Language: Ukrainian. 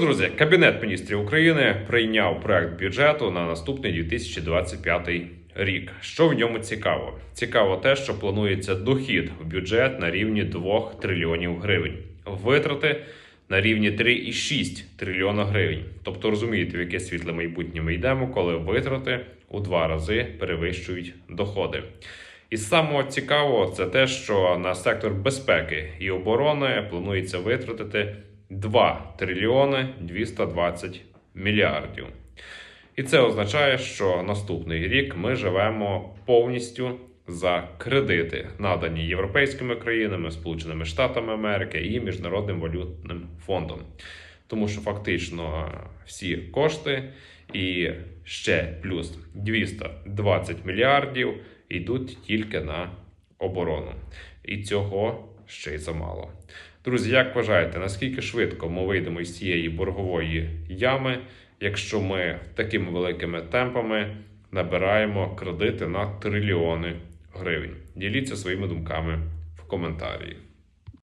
Друзі, Кабінет міністрів України прийняв проект бюджету на наступний 2025 рік. Що в ньому цікаво? Цікаво те, що планується дохід в бюджет на рівні 2 трильйонів гривень, витрати на рівні 3,6 трильйона гривень. Тобто розумієте, в яке світле майбутнє ми йдемо, коли витрати у два рази перевищують доходи. І самого цікавого це те, що на сектор безпеки і оборони планується витратити 2 трильйони 220 мільярдів. І це означає, що наступний рік ми живемо повністю за кредити, надані європейськими країнами, Сполученими Штатами Америки і Міжнародним валютним фондом. Тому що фактично всі кошти і ще плюс 220 мільярдів йдуть тільки на оборону. І цього ще й замало. Друзі, як вважаєте, наскільки швидко ми вийдемо із цієї боргової ями, якщо ми такими великими темпами набираємо кредити на трильйони гривень? Діліться своїми думками в коментарі.